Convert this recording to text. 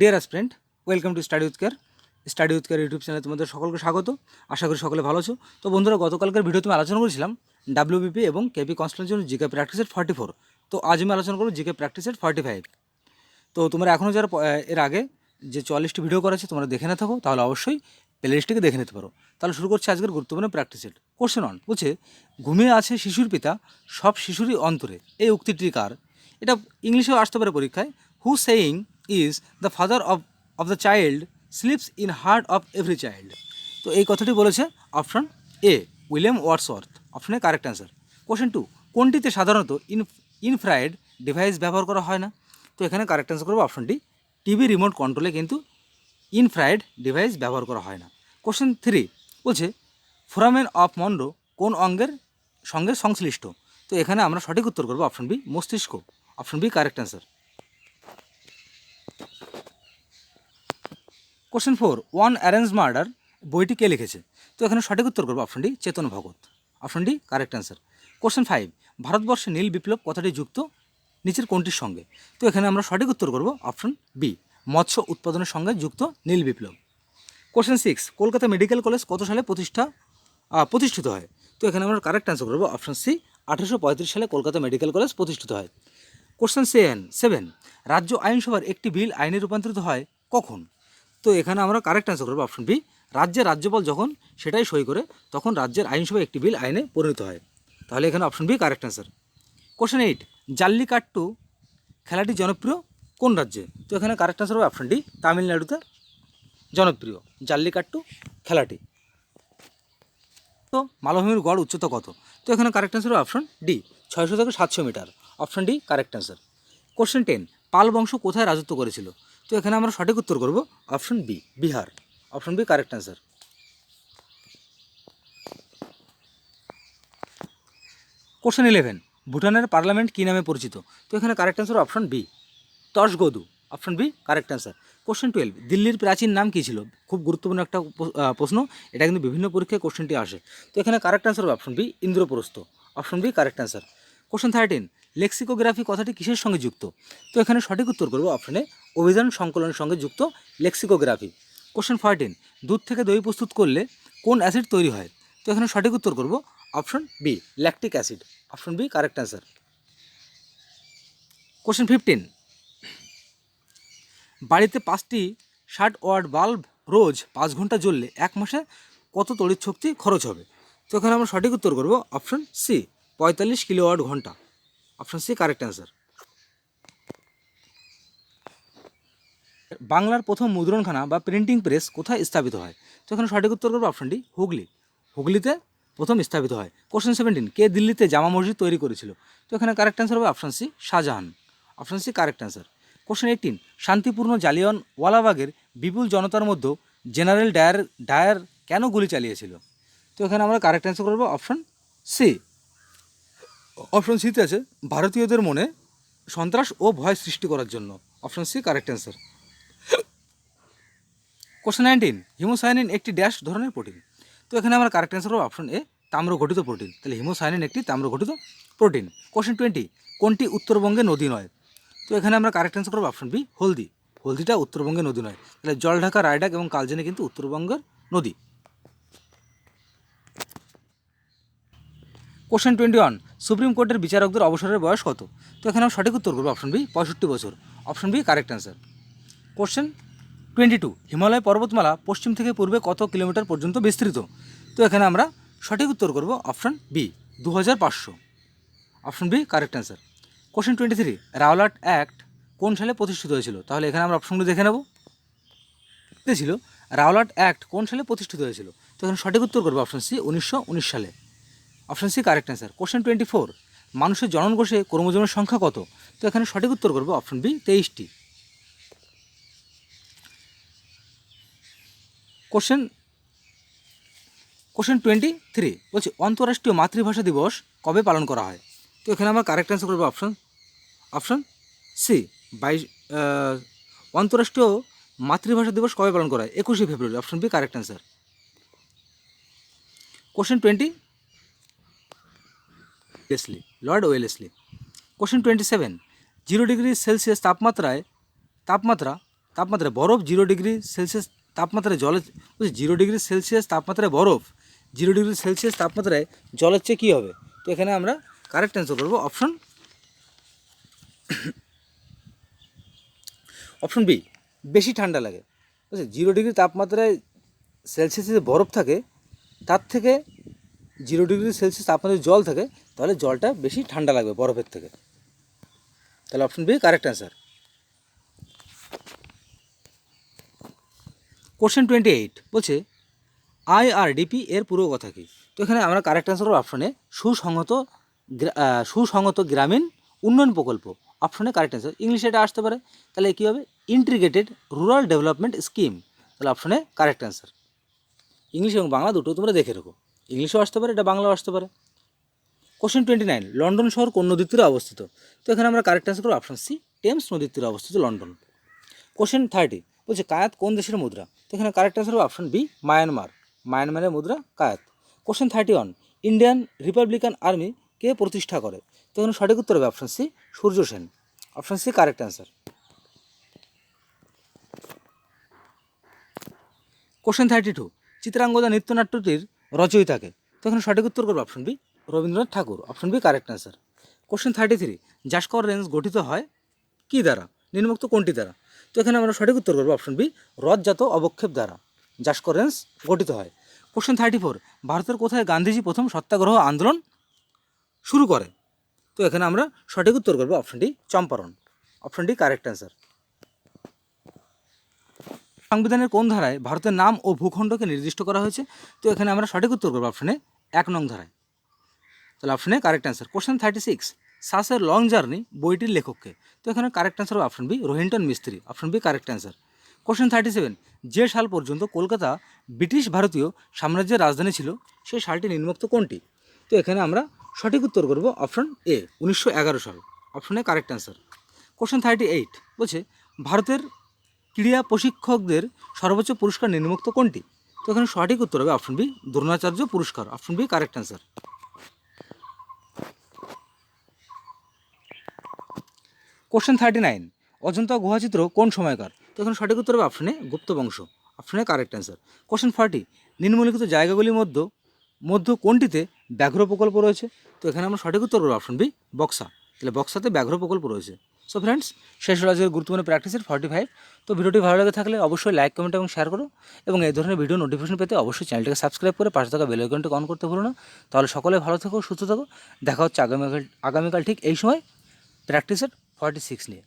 Dear aspirant welcome to study with care study with care YouTube চ্যানেলে তোমাদের সকলকে স্বাগত। আশা করি সকলে ভালো আছো। তো বন্ধুরা, গতকালকার ভিডিওতে আমি আলোচনা করেছিলাম ডাব্লিউবিপি এবং কেপি কনস্টেন্টের জন্য জিকে প্র্যাকটিসের ফর্টি ফোর তো আজ আমি আলোচনা করব জিকে প্র্যাকটিসের ফর্টি ফাইভ তো তোমরা এখনও যারা এর আগে যে চুয়াল্লিশটি ভিডিও করেছে, তোমরা দেখে না থাকো, তাহলে অবশ্যই প্লেলিস্টটিকে দেখে নিতে পারো। তাহলে শুরু করছি আজকের গুরুত্বপূর্ণ প্র্যাকটিসের কোশ্চেন অন বলছে, ঘুমিয়ে আছে শিশুর পিতা, সব শিশুরই অন্তরে। এই উক্তিটি কার? এটা ইংলিশেও আসতে পারে পরীক্ষায়। Who saying is the father of of the child sleeps in heart of every child তো এই কথাটি বলেছে অপশন এ উইলিয়াম ওয়ার্ডসওয়ার্থ অপশনে কারেক্ট অ্যান্সার কোশ্চেন টু কোনটিতে সাধারণত ইন ইনফ্রাইড ডিভাইস ব্যবহার করা হয় না? তো এখানে কারেক্ট অ্যান্সার করব অপশনটি টিভি রিমোট কন্ট্রোলে কিন্তু ইনফ্রাইড ডিভাইস ব্যবহার করা হয় না। কোশ্চেন থ্রি বলছে ফোরামেন অফ মন্ডো কোন অঙ্গের সঙ্গে সংশ্লিষ্ট? তো এখানে আমরা সঠিক উত্তর করব অপশন বি মস্তিষ্ক। Option B correct answer question four one arrange murder বইটি কে লিখেছে? তো এখানে সঠিক উত্তর করব option D Chetan Bhagat option D correct answer question five ভারতবর্ষে নীল বিপ্লব কথাটি যুক্ত? নিচের কোনটির সঙ্গে? তো এখানে আমরা সঠিক উত্তর করব অপশন বি মৎস্য উৎপাদনের সঙ্গে যুক্ত নীল বিপ্লব। Question six Kolkata medical college কত সালে প্রতিষ্ঠা প্রতিষ্ঠিত হয়? তো এখানে আমরা কারেক্ট অ্যান্সার করব অপশন সি আঠেরোশো পঁয়ত্রিশ সালে কলকাতা মেডিকেল কলেজ প্রতিষ্ঠিত হয়। কোশ্চেন সেভেন সেভেন রাজ্য আইনসভার একটি বিল আইনে রূপান্তরিত হয় কখন? তো এখানে আমরা কারেক্ট অ্যান্সার করব অপশন বি রাজ্যের রাজ্যপাল যখন সেটাই সই করে, তখন রাজ্যের আইনসভায় একটি বিল আইনে পরিণত হয়। তাহলে এখানে option B correct answer question eight Jallikattu খেলাটি জনপ্রিয় কোন রাজ্যে? তো এখানে কারেক্ট অ্যান্সার হবে অপশন ডি তামিলনাড়ুতে জনপ্রিয় জাল্লিকাট্টু খেলাটি। তো মালভূমির গড় উচ্চতা কত? তো এখানে কারেক্ট অ্যান্সার হবে অপশন ডি ছয়শো থেকে সাতশো metre. Option D correct answer question ten Pala বংশ কোথায় রাজত্ব করেছিল? তো এখানে আমরা সঠিক উত্তর করব option B, Bihar. Option B, correct answer question eleven ভুটানের পার্লামেন্ট কী নামে পরিচিত? তো এখানে correct answer option B, Tshogdu. Option B, correct answer question twelve দিল্লির প্রাচীন নাম কী ছিল? খুব গুরুত্বপূর্ণ একটা প্রশ্ন, এটা কিন্তু বিভিন্ন পরীক্ষায় কোশ্চেনটি আসে। তো এখানে কারেক্ট অ্যান্সার হবে option B, Indraprastha. Option B, correct answer question thirteen lexicography কথাটি কিসের সঙ্গে যুক্ত? তো এখানে সঠিক উত্তর করব অপশনে অভিধান সংকলনের সঙ্গে যুক্ত লেক্সিকোগ্রাফি। কোশ্চেন ফার্টিন দুধ থেকে দই প্রস্তুত করলে কোন অ্যাসিড তৈরি হয়? তো এখানে সঠিক উত্তর করব option B lactic acid option B correct answer question fifteen বাড়িতে পাঁচটি ষাট ওয়াট বাল্ব রোজ পাঁচ ঘণ্টা জ্বললে এক মাসে কত তড়িৎ শক্তি খরচ হবে? তো এখানে আমরা সঠিক উত্তর করব অপশন সি পঁয়তাল্লিশ কিলোওয়াট ঘণ্টা। অপশন সি কারেক্ট অ্যান্সার বাংলার প্রথম মুদ্রণখানা বা প্রিন্টিং প্রেস কোথায় স্থাপিত হয়? তো এখানে সঠিক উত্তর করব অপশন ডি হুগলি। হুগলিতে প্রথম স্থাপিত হয়। কোশ্চেন সেভেন্টিন কে দিল্লিতে জামা মসজিদ তৈরি করেছিল? তো এখানে কারেক্ট অ্যান্সার হবে option C Shahjahan. Option C correct answer question eighteen শান্তিপূর্ণ জালিয়ন ওয়ালাবাগের বিপুল জনতার মধ্যে জেনারেল ডায়ার ডায়ার কেন গুলি চালিয়েছিল? তো এখানে আমরা কারেক্ট অ্যান্সার করব অপশন সি অপশন সিতে আছে, ভারতীয়দের মনে সন্ত্রাস ও ভয় সৃষ্টি করার জন্য। Option C correct answer question nineteen haemocyanin একটি ড্যাশ ধরনের প্রোটিন তো এখানে আমরা কারেক্ট অ্যান্সার হবে অপশন এ তাম্র গঠিত প্রোটিন তাহলে হিমোসায়ানিন একটি তাম্র গঠিত প্রোটিন কোশ্চেন টোয়েন্টি কোনটি উত্তরবঙ্গে নদী নয়? তো এখানে আমরা কারেক্ট অ্যান্সার করব অপশন বি হলদি। হলদিটা উত্তরবঙ্গে নদী নয়। তাহলে জলঢাকা রায়ডাক এবং কালজেনে কিন্তু উত্তরবঙ্গের নদী। কোশ্চেন টোয়েন্টি ওয়ান সুপ্রিম কোর্টের বিচারকদের অবসরের বয়স কত? তো এখানে আমরা সঠিক উত্তর করব অপশন বি পঁয়ষট্টি বছর। Option B correct answer question twenty two, Himalaya পর্বতমালা পশ্চিম থেকে পূর্বে কত কিলোমিটার পর্যন্ত বিস্তৃত? তো এখানে আমরা সঠিক উত্তর করব অপশন বি দু হাজার পাঁচশো। Option B correct answer question twenty three Rowlatt Act কোন সালে প্রতিষ্ঠিত হয়েছিল? তাহলে এখানে আমরা অপশনগুলো দেখে নেব। ছিল, রাওলাট অ্যাক্ট কোন সালে প্রতিষ্ঠিত হয়েছিল? তো এখানে সঠিক উত্তর করব অপশন সি উনিশশো উনিশ সালে। Option C correct answer question twenty four মানুষের জনন কোষে ক্রোমোজোমের সংখ্যা কত? তো এখানে সঠিক উত্তর করব অপশন বি তেইশটি। Question question twenty three. বলছি অন্তর্রাষ্ট্রীয় মাতৃভাষা দিবস কবে পালন করা হয়? তো এখানে আমরা কারেক্ট অ্যান্সার করব অপশন অপশন সি বাইশ অন্তর্রাষ্ট্রীয় মাতৃভাষা দিবস কবে পালন করা হয়? একুশে ফেব্রুয়ারি option B correct answer question twenty Wellesley Lord Wellesley question twenty seven, zero degree Celsius তাপমাত্রায়, তাপমাত্রা, তাপমাত্রায় বরফ জিরো ডিগ্রি সেলসিয়াস তাপমাত্রায় জলের জিরো ডিগ্রি সেলসিয়াস তাপমাত্রায় বরফ জিরো ডিগ্রি সেলসিয়াস তাপমাত্রায় জলের চেয়ে কী হবে? তো এখানে আমরা কারেক্ট অ্যান্সার করব অপশন অপশন বি বেশি ঠান্ডা লাগে। বুঝলি জিরো ডিগ্রি তাপমাত্রায় সেলসিয়াসে যে বরফ থাকে, তার থেকে জিরো ডিগ্রি সেলসিয়াস তাপমাত্রায় জল থাকে, তাহলে জলটা বেশি ঠান্ডা লাগবে বরফের থেকে। তাহলে option B correct answer question twenty eight বলছে আইআরডিপি এর পুরো কথা কী? তো এখানে আমরা কারেক্ট অ্যান্সার অপশনে সুসংহত সুসংহত গ্রামীণ উন্নয়ন প্রকল্প। অপশনে কারেক্ট অ্যান্সার ইংলিশে এটা আসতে পারে। তাহলে কী হবে? ইন্টিগ্রেটেড রুরাল ডেভেলপমেন্ট স্কিম তাহলে অপশনে কারেক্ট অ্যান্সার ইংলিশ এবং বাংলা দুটো তোমরা দেখে রাখো। ইংলিশও আসতে পারে, এটা বাংলাও আসতে পারে। কোশ্চেন টোয়েন্টি নাইন লন্ডন শহর কোন নদীর তীরে অবস্থিত? তো এখানে আমরা কারেক্ট অ্যান্সার করব অপশন সি টেমস নদীর তীরে অবস্থিত লন্ডন কোশ্চেন থার্টি বলছে কায়াত কোন দেশের মুদ্রা? তো এখানে কারেক্ট অ্যান্সার হবে অপশন বি মায়ানমার মায়ানমারের মুদ্রা kyat. Question thirty one Indian Republican Army কে প্রতিষ্ঠা করে? তো এখানে সঠিক উত্তর হবে option C Surya Sen. Option C correct answer question thirty two Chitrangada নৃত্যনাট্যটির রচয়িতাকে তো এখানে সঠিক উত্তর করবে option B Rabindranath Tagore. Option B correct answer question thirty three Zanskar range গঠিত হয় কী দ্বারা? নিম্নোক্ত কোনটি দ্বারা? তো এখানে আমরা সঠিক উত্তর করব অপশন বি রথজাত অবক্ষেপ দ্বারা জাস্কর রেঞ্জ গঠিত হয়। কোশ্চেন থার্টি ফোর ভারতের কোথায় গান্ধীজি প্রথম সত্যাগ্রহ আন্দোলন শুরু করে? তো এখানে আমরা সঠিক উত্তর করব অপশনটি Champaran. Option D correct answer সংবিধানের কোন ধারায় ভারতের নাম ও ভূখণ্ডকে নির্দিষ্ট করা হয়েছে? তো এখানে আমরা সঠিক উত্তর করব অপশনে এক নং ধারায়। তাহলে অপশনে correct answer question thirty six Saser long journey বইটির লেখককে। তো এখানে কারেক্ট অ্যান্সার হবে option B Rohinton Mistry. Option B correct answer question thirty seven যে সাল পর্যন্ত কলকাতা ব্রিটিশ ভারতীয় সাম্রাজ্যের রাজধানী ছিল, সেই সালটি নিম্নোক্ত কোনটি? তো এখানে আমরা সঠিক উত্তর করব অপশন এ উনিশশো এগারো সাল। অপশনে correct answer question thirty eight বলছে, ভারতের ক্রীড়া প্রশিক্ষকদের সর্বোচ্চ পুরস্কার নিম্নোক্ত কোনটি? তো এখানে সঠিক উত্তর হবে অপশন বি দ্রোণাচার্য পুরস্কার। Option B correct answer question thirty nine Ajanta গুহাচিত্র কোন সময়কার? তো এখানে সঠিক উত্তর হবে অপশনে গুপ্ত বংশ। অপশনে কারেক্ট অ্যান্সার কোশ্চেন ফর্টি নিম্নলিখিত জায়গাগুলির মধ্যে, মধ্য কোনটিতে ব্যাঘ্র প্রকল্প রয়েছে? তো এখানে আমরা সঠিক উত্তর করব অপশন বি বক্সা। তাহলে বক্সাতে ব্যাঘ্র প্রকল্প রয়েছে। সো ফ্রেন্ডস শেষ হলো আজকের গুরুত্বপূর্ণ প্র্যাকটিসের ফর্টি ফাইভ তো ভিডিওটি ভালো লাগে থাকলে অবশ্যই লাইক কমেন্ট এবং শেয়ার করো। এবং এই ধরনের ভিডিও নোটিফিকেশন পেতে অবশ্যই চ্যানেলটিকে সাবস্ক্রাইব করে পাশে থাকা বেল আইকনটি অন করতে ভুলো না। তাহলে সকলে ভালো থাকো, সুস্থ থাকো। দেখা হচ্ছে আগামীকাল আগামীকাল ঠিক এই সময় প্র্যাকটিসের ফর্টি সিক্স নিয়ে